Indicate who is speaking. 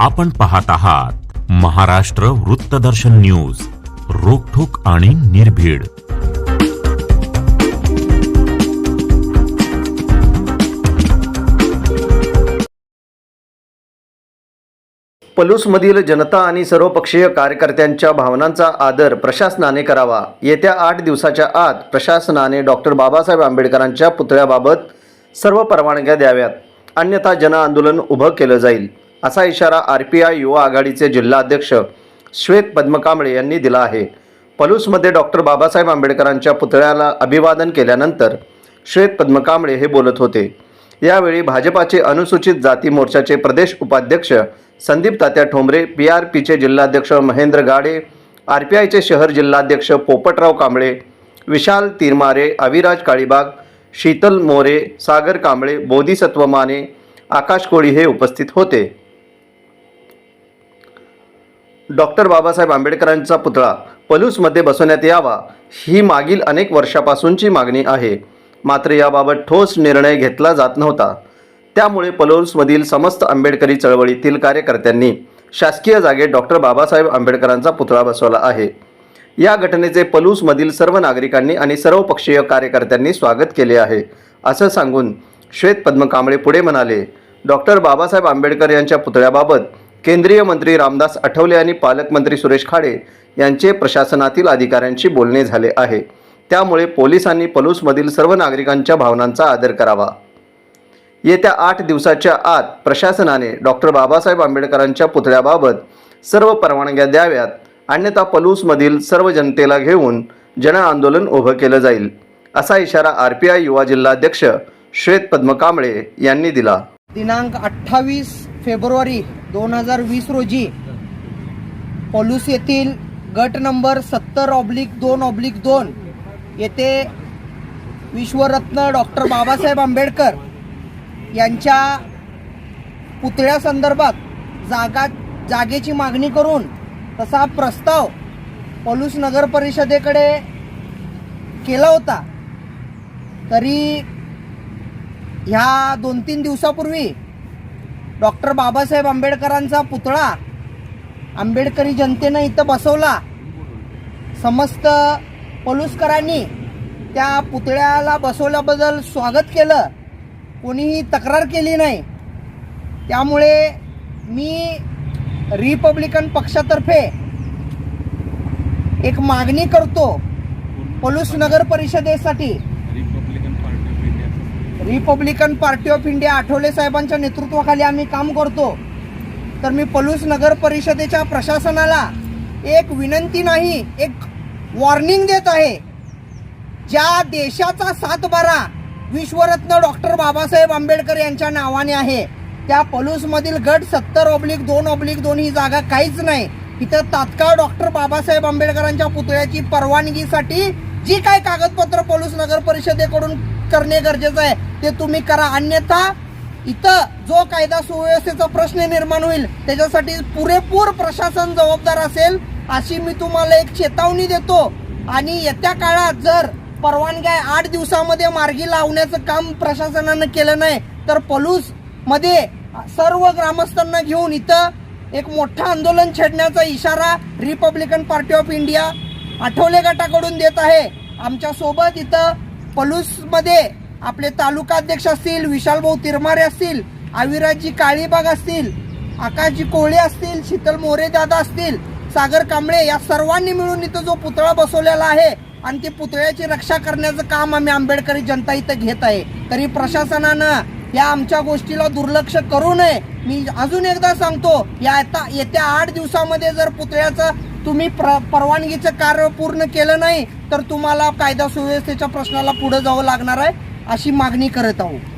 Speaker 1: आपण पाहत आहात महाराष्ट्र वृत्तदर्शन न्यूज रोखोक आणि निर्भीड.
Speaker 2: पलूसमधील जनता आणि सर्वपक्षीय कार्यकर्त्यांच्या भावनांचा आदर प्रशासनाने करावा. येत्या आठ दिवसाच्या आत प्रशासनाने डॉक्टर बाबासाहेब आंबेडकरांच्या पुतळ्याबाबत सर्व परवानग्या द्याव्यात. अन्यथा जनआंदोलन उभं केलं जाईल. असा इशारा आर पी आय युवा आघाडीचे जिल्हाध्यक्ष श्वेत पद्मकांबळे यांनी दिला आहे. पलूसमध्ये डॉक्टर बाबासाहेब आंबेडकरांच्या पुतळ्याला अभिवादन केल्यानंतर श्वेत पद्मकांबळे हे बोलत होते. यावेळी भाजपाचे अनुसूचित जाती मोर्चाचे प्रदेश उपाध्यक्ष संदीप तात्या ठोंबरे पी आर पीचे जिल्हाध्यक्ष महेंद्र गाडे आर पी आयचे शहर जिल्हाध्यक्ष पोपटराव कांबळे विशाल तिरमारे अविराज काळीबाग शीतल मोरे सागर कांबळे बोधिसत्व माने आकाश कोळी हे उपस्थित होते. डॉक्टर बाबासाहेब आंबेडकरांचा पुतळा पलूसमध्ये बसवण्यात यावा ही मागील अनेक वर्षापासूनची मागणी आहे. मात्र याबाबत ठोस निर्णय घेतला जात नव्हता. त्यामुळे पलूसमधील समस्त आंबेडकरी चळवळीतील कार्यकर्त्यांनी शासकीय जागेत डॉक्टर बाबासाहेब आंबेडकरांचा पुतळा बसवला आहे. या घटनेचे पलूसमधील सर्व नागरिकांनी आणि सर्वपक्षीय कार्यकर्त्यांनी स्वागत केले आहे असं सांगून श्वेत पद्मकांबळे पुढे म्हणाले. डॉक्टर बाबासाहेब आंबेडकर यांच्या पुतळ्याबाबत केंद्रीय मंत्री रामदास आठवले आणि पालकमंत्री सुरेश खाडे यांचे प्रशासनातील अधिकाऱ्यांशी बोलणे झाले आहे. त्यामुळे पोलिसांनी पलूसमधील सर्व नागरिकांच्या भावनांचा आदर करावा. येत्या आठ दिवसाच्या आत प्रशासनाने डॉक्टर बाबासाहेब आंबेडकरांच्या पुतळ्याबाबत सर्व परवानग्या द्याव्यात अन्यथा पलूसमधील सर्व जनतेला घेऊन जनआंदोलन उभं केलं जाईल असा इशारा आर पी आय युवा जिल्हाध्यक्ष श्वेत पद्मकांबळे यांनी दिला.
Speaker 3: दिनांक अठ्ठावीस फेब्रुवारी दोन हजार वीस रोजी पलूस येथील गट नंबर सत्तर ऑब्लिक दोन ऑब्लिक दोन येथे विश्वरत्न डॉक्टर बाबासाहेब आंबेडकर यांच्या पुतळ्यासंदर्भात जागा जागेची मागणी करून तसा प्रस्ताव पलूस नगर परिषदेकडे केला होता. तरी ह्या दोन तीन दिवसापूर्वी डॉक्टर बाबासाहेब आंबेडकरांचा पुतळा आंबेडकरी जनतेनं इथं बसवला. समस्त पलुसकरांनी त्या पुतळ्याला बसवल्याबद्दल स्वागत केलं. कोणीही तक्रार केली नाही. त्यामुळे मी रिपब्लिकन पक्षातर्फे एक मागणी करतो. पलूस नगर परिषदेसाठी Republican Party of India Athawale साहेबांच्या नेतृत्वाखाली आम्ही काम करतो. तर मी पलूस नगर परिषदेच्या प्रशासनाला एक विनंती नाही एक वॉर्निंग देत आहे. ज्या देशाचा सातबारा विश्वरत्न डॉक्टर बाबासाहेब आंबेडकर यांच्या नावाने आहे त्या पलूसमधील गट सत्तर ऑब्लिक दोन ऑब्लिक दोन ही जागा काहीच नाही. इथं तात्काळ डॉक्टर बाबासाहेब आंबेडकरांच्या पुतळ्याची परवानगीसाठी जी काय कागदपत्र पलूस नगर परिषदेकडून करणे गरजेचं आहे ते तुम्ही करा. अन्यथा इथं जो कायदा सुव्यवस्थेचा प्रश्न निर्माण होईल त्याच्यासाठी पुरेपूर प्रशासन जबाबदार असेल अशी मी तुम्हाला एक चेतावणी देतो. आणि येत्या काळात जर परवानग्या आठ दिवसामध्ये मार्गी लावण्याचं काम प्रशासनानं केलं नाही तर पलूसमध्ये सर्व ग्रामस्थांना घेऊन इथं एक मोठं आंदोलन छेडण्याचा इशारा Republican Party of India Athawale गटाकडून देत आहे. आमच्यासोबत इथं पलूसमध्ये आपले तालुकाध्यक्ष असतील विशालभाऊ तिरमारे असतील आविराजी काळीबाग असतील आकाशजी कोहळे असतील शीतल मोरे दादा असतील सागर कांबळे या सर्वांनी मिळून इथं जो पुतळा बसवलेला आहे आणि ती पुतळ्याची रक्षा करण्याचं काम आम्ही आंबेडकरी जनता इथं घेत आहे. तरी प्रशासनानं या आमच्या गोष्टीला दुर्लक्ष करू नये. मी अजून एकदा सांगतो या आता येत्या आठ दिवसामध्ये जर पुतळ्याचं तुम्ही प्र परवानगीचं कार्य पूर्ण केलं नाही तर तुम्हाला कायदा सुव्यवस्थेच्या प्रश्नाला पुढे जावं लागणार आहे. अशी मागणी करत आहोत.